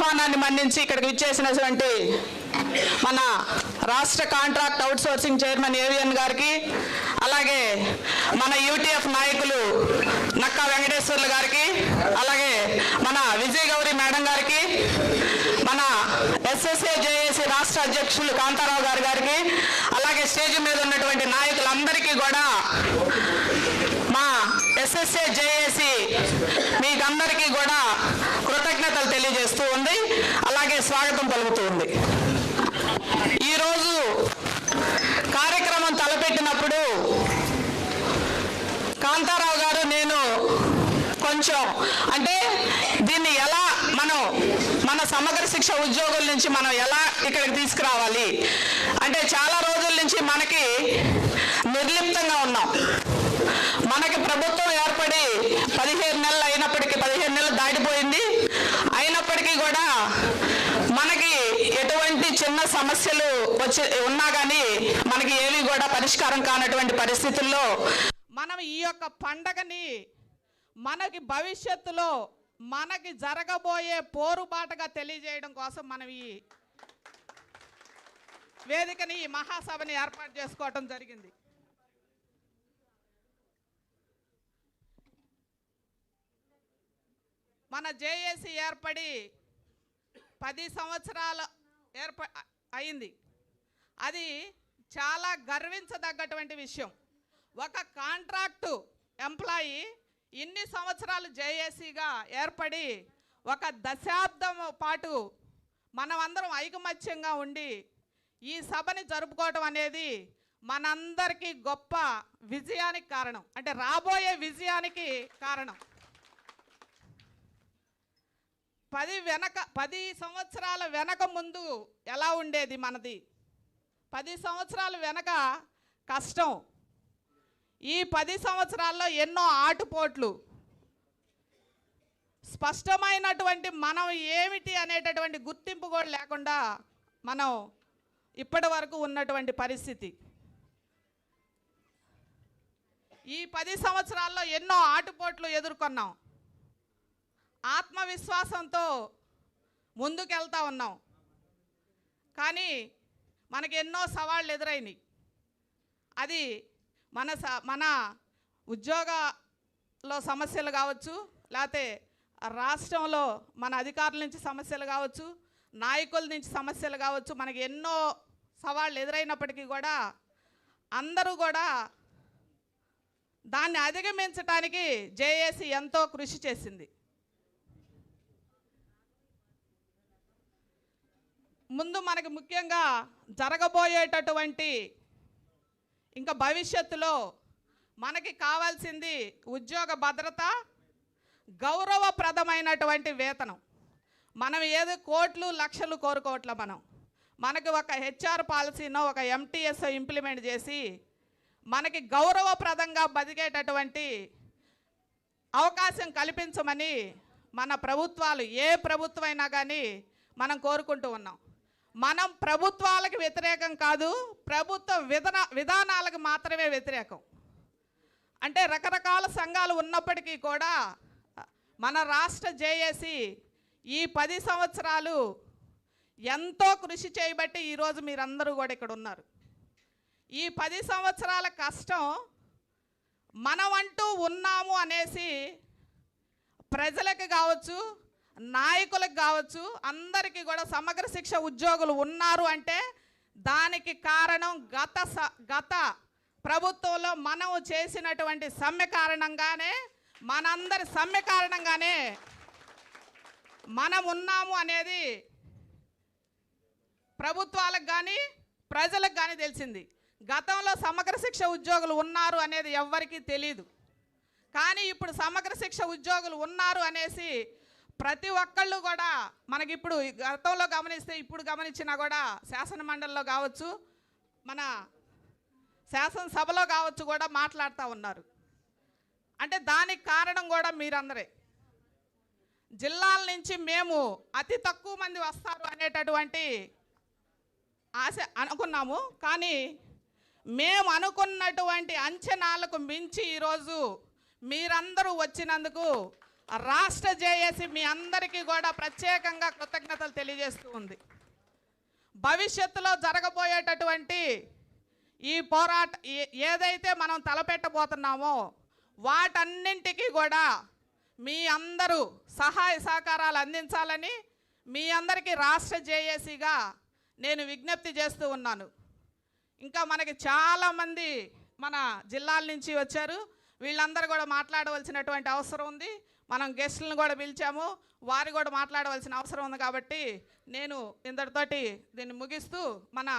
ఆహ్వానాన్ని మన్నించి ఇక్కడికి ఇచ్చేసినటువంటి మన రాష్ట్ర contract outsourcing chairman AVN గారికి అలాగే మన యూటీఎఫ్ నాయకులు నక్కా వెంకటేశ్వర్లు గారికి అలాగే మన విజయ్ గౌరి మేడం గారికి మన ఎస్ఎస్ఏ జేఏసీ రాష్ట్ర అధ్యక్షులు కాంతారావు గారి గారికి అలాగే స్టేజ్ మీద ఉన్నటువంటి నాయకులందరికీ కూడా మా ఎస్ఎస్ఏ జేఏసీ మీకందరికీ కూడా కృతజ్ఞతలు తెలియజేస్తూ ఉంది. అలాగే స్వాగతం పలుకుతూ ఉంది. ఈరోజు కార్యక్రమం తలపెట్టినప్పుడు కాంతారావు గారు నేను కొంచెం అంటే దీన్ని ఎలా మనం మన సమగ్ర శిక్ష ఉద్యోగుల నుంచి మనం ఎలా ఇక్కడికి తీసుకురావాలి? అంటే చాలా రోజుల నుంచి మనకి నిర్లిప్తంగా ఉన్నాం మనకి ప్రభుత్వం ఏర్పడి పదిహేను నెలలు అయినప్పటికీ పదిహేను నెలలు దాటిపోయింది అయినప్పటికీ కూడా మనకి ఎటువంటి సమస్యలు వచ్చి ఉన్నా కానీ మనకి ఏవి కూడా పరిష్కారం కానటువంటి పరిస్థితుల్లో మనం ఈ యొక్క పండగని మనకి భవిష్యత్తులో మనకి జరగబోయే పోరుబాటగా తెలియజేయడం కోసం మనం ఈ వేదికని ఈ మహాసభని ఏర్పాటు చేసుకోవటం జరిగింది. మన జేఏసీ ఏర్పడి పది సంవత్సరాలు ఏర్ప అయింది. అది చాలా గర్వించదగ్గటువంటి విషయం. ఒక కాంట్రాక్టు ఎంప్లాయీ ఇన్ని సంవత్సరాలు జేఏసీగా ఏర్పడి ఒక దశాబ్దం పాటు మనమందరం ఐకమత్యంగా ఉండి ఈ సభని జరుపుకోవడం అనేది మనందరికీ గొప్ప విజయానికి కారణం. అంటే రాబోయే విజయానికి కారణం. పది వెనక పది సంవత్సరాల వెనక ముందు ఎలా ఉండేది మనది? పది సంవత్సరాల వెనక కష్టం. ఈ పది సంవత్సరాల్లో ఎన్నో ఆటుపోట్లు. స్పష్టమైనటువంటి మనం ఏమిటి అనేటటువంటి గుర్తింపు కూడా లేకుండా మనం ఇప్పటి వరకు ఉన్నటువంటి పరిస్థితి. ఈ పది సంవత్సరాల్లో ఎన్నో ఆటుపోట్లు ఎదుర్కొన్నాం. ఆత్మవిశ్వాసంతో ముందుకెళ్తా ఉన్నాం. కానీ మనకి ఎన్నో సవాళ్ళు ఎదురైనాయి. అది మన స మన ఉద్యోగంలో సమస్యలు కావచ్చు లేకపోతే రాష్ట్రంలో మన అధికారుల నుంచి సమస్యలు కావచ్చు నాయకుల నుంచి సమస్యలు కావచ్చు మనకి ఎన్నో సవాళ్ళు ఎదురైనప్పటికీ కూడా అందరూ కూడా దాన్ని అధిగమించటానికి జేఏసీ ఎంతో కృషి చేసింది. ముందు మనకి ముఖ్యంగా జరగబోయేటటువంటి ఇంకా భవిష్యత్తులో మనకి కావాల్సింది ఉద్యోగ భద్రత గౌరవప్రదమైనటువంటి వేతనం. మనం ఏదో కోట్లు లక్షలు కోరుకోవట్ల మనం. మనకి ఒక హెచ్ఆర్ పాలసీనో ఒక ఎంటీఎస్ ఇంప్లిమెంట్ చేసి మనకి గౌరవప్రదంగా బతికేటటువంటి అవకాశం కల్పించమని మన ప్రభుత్వాలు ఏ ప్రభుత్వం అయినా కానీ మనం కోరుకుంటూ ఉన్నాం. మనం ప్రభుత్వాలకు వ్యతిరేకం కాదు ప్రభుత్వ విధాన విధానాలకు మాత్రమే వ్యతిరేకం. అంటే రకరకాల సంఘాలు ఉన్నప్పటికీ కూడా మన రాష్ట్ర జేఏసీ ఈ పది సంవత్సరాలు ఎంతో కృషి చేయబట్టి ఈరోజు మీరందరూ కూడా ఇక్కడ ఉన్నారు. ఈ పది సంవత్సరాల కష్టం మనమంటూ ఉన్నాము అనేసి ప్రజలకు కావచ్చు నాయకులకు కావచ్చు అందరికీ కూడా సమగ్ర శిక్ష ఉద్యోగులు ఉన్నారు అంటే దానికి కారణం గత స- గత ప్రభుత్వంలో మనం చేసినటువంటి సమ్మె కారణంగానే మనందరి సమ్మె కారణంగానే మనం ఉన్నాము అనేది ప్రభుత్వాలకు కానీ ప్రజలకు కానీ తెలిసింది. గతంలో సమగ్ర శిక్ష ఉద్యోగులు ఉన్నారు అనేది ఎవ్వరికీ తెలియదు కానీ ఇప్పుడు సమగ్ర శిక్ష ఉద్యోగులు ఉన్నారు అనేసి ప్రతి ఒక్కళ్ళు కూడా మనకి ఇప్పుడు గతంలో గమనిస్తే ఇప్పుడు గమనించినా కూడా శాసన మండలిలో కావచ్చు మన శాసనసభలో కావచ్చు కూడా మాట్లాడుతూ ఉన్నారు. అంటే దానికి కారణం కూడా మీరందరే. జిల్లాల నుంచి మేము అతి తక్కువ మంది వస్తారు అనేటటువంటి ఆశ అనుకున్నాము. కానీ మేము అనుకున్నటువంటి అంచనాలకు మించి ఈరోజు మీరందరూ వచ్చినందుకు రాష్ట్ర జేఏసీ మీ అందరికీ కూడా ప్రత్యేకంగా కృతజ్ఞతలు తెలియజేస్తూ ఉంది. భవిష్యత్తులో జరగబోయేటటువంటి ఈ పోరాట ఏ- ఏదైతే మనం తలపెట్టబోతున్నామో వాటన్నింటికి కూడా మీ అందరూ సహాయ సహకారాలు అందించాలని మీ అందరికీ రాష్ట్ర జేఏసీగా నేను విజ్ఞప్తి చేస్తూ ఉన్నాను. ఇంకా మనకి చాలామంది మన జిల్లాల నుంచి వచ్చారు. వీళ్ళందరూ కూడా మాట్లాడవలసినటువంటి అవసరం ఉంది. మనం గెస్టులను కూడా పిలిచాము. వారు కూడా మాట్లాడవలసిన అవసరం ఉంది కాబట్టి నేను ఇంతటితోటి దీన్ని ముగిస్తూ మన